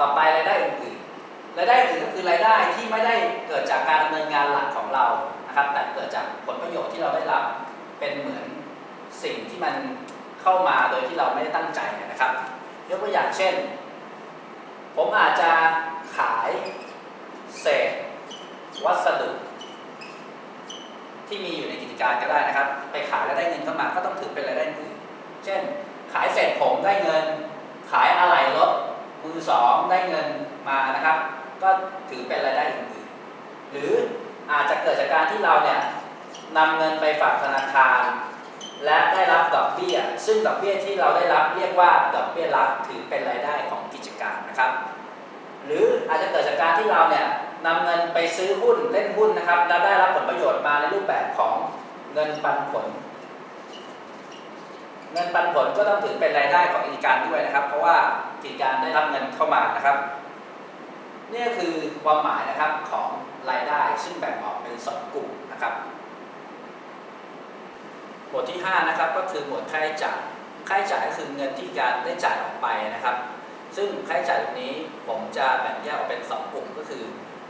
ต่อไปรายได้อื่นๆรายได้อื่นก็คือรายได้ที่ไม่ได้เกิดจากการดำเนินงานหลักของเรานะครับ แต่เกิดจากผลประโยชน์ที่เราได้รับเป็นเหมือนสิ่งที่มันเข้ามาโดยที่เราไม่ได้ตั้งใจนะครับยกตัวอย่างเช่น ผมอาจจะขายเศษวัสดุ ที่มีอยู่ในกิจการก็ได้นะครับ ไปขายแล้วได้เงินเข้ามาก็ต้องถือเป็นรายได้อื่น เช่น ขายเศษผมได้เงิน ขายอะไหล่รถือสองได้เงินมานะครับ ก็ถือเป็นรายได้อื่นๆหรืออาจจะเกิดจากการที่เราเนี่ยนำเงินไปฝากธนาคาร และได้รับดอกเบี้ย ซึ่งดอกเบี้ยที่เราได้รับเรียกว่าดอกเบี้ยรับถือเป็นรายได้ของกิจการนะครับ หรืออาจจะเกิดจากการที่เราเนี่ยนำเงินไปซื้อหุ้นเล่นหุ้นนะครับ แล้วได้รับผลประโยชน์มาในรูปแบบของเงินปันผล เงินปันผลก็ต้องถือเป็นรายได้ของกิจการด้วยนะครับ เพราะว่ากิจการได้รับเงินเข้ามานะครับ นี่คือความหมายนะครับของรายได้ซึ่งแบ่งออกเป็นสองกลุ่มนะครับ หมวดที่5นะครับก็คือหมวดค่าใช้จ่ายค่าใช้จ่ายคือเงินที่การได้จ่ายออกไปนะครับ ซึ่งค่าใช้จ่ายตรงนี้ผมจะแบ่งแยกออกเป็น 2 กลุ่มก็คือ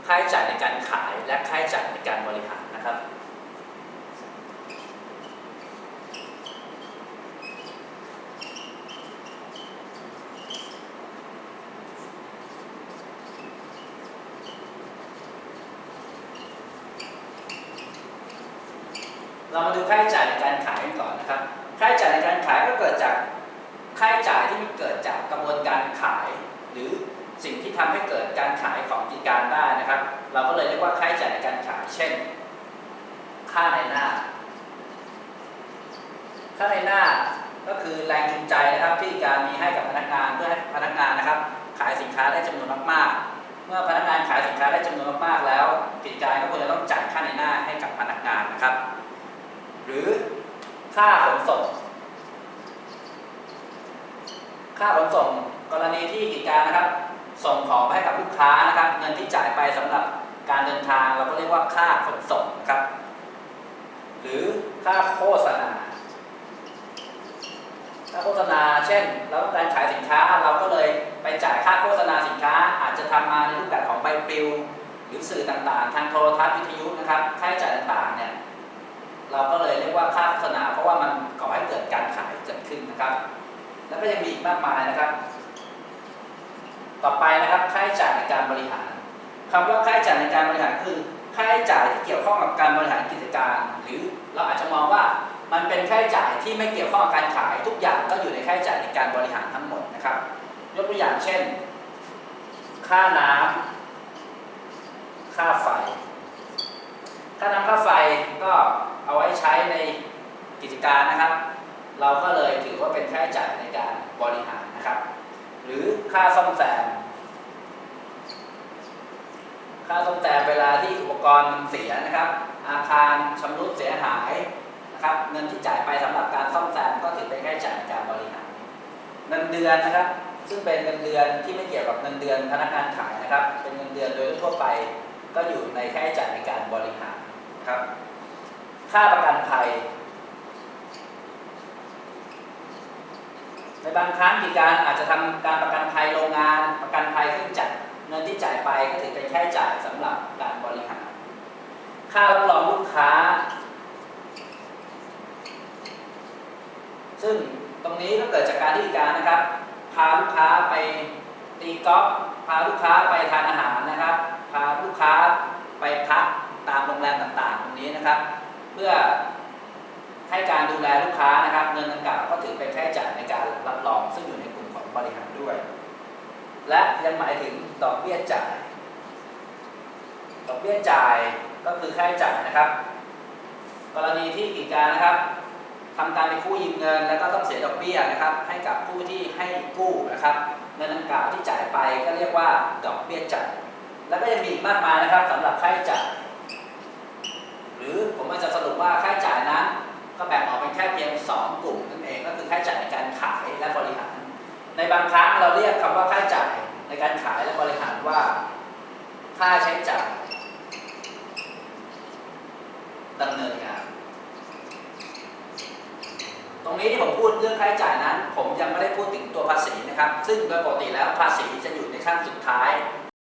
ค่าใช้จ่ายในการขายและค่าใช้จ่ายในการบริหารนะครับ เรามาดูค่าใช้จ่ายในการขายกันก่อนนะครับ ค่าใช้จ่ายในการขายก็เกิดจากค่าใช้จ่ายที่มันเกิดจากกระบวนการขาย หรือสิ่งที่ทำให้เกิดการขายของกิจการได้นะครับ เราก็เลยเรียกว่าค่าใช้จ่ายในการขาย เช่น ค่าในหน้า ค่าในหน้าก็คือแรงจูงใจนะครับที่การมีให้กับพนักงานเพื่อให้พนักงานนะครับ ขายสินค้าได้จำนวนมากๆ เมื่อพนักงานขายสินค้าได้จำนวนมากๆแล้วกิจการก็ควรจะต้องจ่ายค่าในหน้าให้กับพนักงานนะครับ รือค่าขนส่ง ค่าขนส่งกรณีที่กิจการนะครับ ส่งของไปให้กับลูกค้านะครับ เงินที่จ่ายไปสำหรับการเดินทางเราก็เรียกว่าค่าขนส่งนะครับ หรือค่าโฆษณาค่าโฆษณา เช่น เราต้องการขายสินค้าเราก็เลยไปจ่ายค่าโฆษณาสินค้า อาจจะทำมาในรูปแบบของใบปลิว หรือสื่อต่างๆ ทางโทรทัศน์วิทยุนะครับ ค่าใช้จ่ายต่างๆเนี่ย เราก็เลยเรียกว่าค่าโฆษณาเพราะว่ามันก่อให้เกิดการขายเกิดขึ้นนะครับ แล้วก็ยังมีอีกมากมายนะครับ ต่อไปนะครับค่าใช้จ่ายในการบริหารคำว่าค่าใช้จ่ายในการบริหารคือค่าใช้จ่ายที่เกี่ยวข้องกับการบริหารกิจการ หรือเราอาจจะมองว่ามันเป็นค่าใช้จ่ายที่ไม่เกี่ยวข้องกับการขายทุกอย่างก็อยู่ในค่าใช้จ่ายในการบริหารทั้งหมดนะครับ ยกตัวอย่างเช่น ค่าน้ำค่าไฟ ค่าน้ำค่าไฟก็เอาไว้ใช้ในกิจการนะครับ เราก็เลยถือว่าเป็นค่าใช้จ่ายในการบริหารนะครับ หรือค่าซ่อมแซม ค่าซ่อมแซมเวลาที่อุปกรณ์มันเสียนะครับ อาคารชำรุดเสียหายนะครับ เงินที่จ่ายไปสำหรับการซ่อมแซมก็ถือเป็นค่าใช้จ่ายในการบริหาร เงินเดือนนะครับ ซึ่งเป็นเงินเดือนที่ไม่เกี่ยวกับเงินเดือนพนักงานขายนะครับ เป็นเงินเดือนโดยทั่วไปก็อยู่ในค่าใช้จ่ายในการบริหาร ครับ ค่าประกันภัย ในบางครั้งกิจการอาจจะทำการประกันภัยโรงงาน ประกันภัยเครื่องจักรเงินที่จ่ายไปก็ถือเป็นค่าใช้จ่ายสำหรับการบริหารค่ารับรองลูกค้า ซึ่งตรงนี้ก็เกิดจากการที่กิจการนะครับ พาลูกค้าไปตีกอล์ฟพาลูกค้าไปทานอาหารนะครับ พาลูกค้าไปพักตามโรง นะครับ เพื่อให้การดูแลลูกค้านะครับ เงินดังกล่าวก็ถือเป็นค่าใช้จ่ายในการรับรองซึ่งอยู่ในกลุ่มของบริหารด้วย และยังหมายถึงดอกเบี้ยจ่าย ดอกเบี้ยจ่ายก็คือค่าใช้จ่ายนะครับ กรณีที่กิจการนะครับทำการไปกู้ยืมเงิน แล้วก็ต้องเสียดอกเบี้ยนะครับ ให้กับผู้ที่ให้กู้นะครับ เงินดังกล่าวที่จ่ายไปก็เรียกว่าดอกเบี้ยจ่ายแล้วก็ยังมีอีกมากมายนะครับสำหรับค่าใช้จ่าย หรือผมอาจะสรุปว่าค่าใช้จ่ายนั้น ก็แบ่งออกเป็นแค่เพียง 2 กลุ่มนั่นเองก็คือค่าใช้จ่ายในการขายและบริหาร ในบางครั้งเราเรียกคำว่าค่าใช้จ่ายในการขายและบริหารว่า ค่าใช้จ่ายดำเนินงานตรงรงนี้ที่ผมพูดเรื่องค่าใช้จ่ายนั้น ผมยังไม่ได้พูดถึงตัวภาษีนะครับ ซึ่งโดยปกติแล้วภาษีจะอยู่ในขั้นสุดท้าย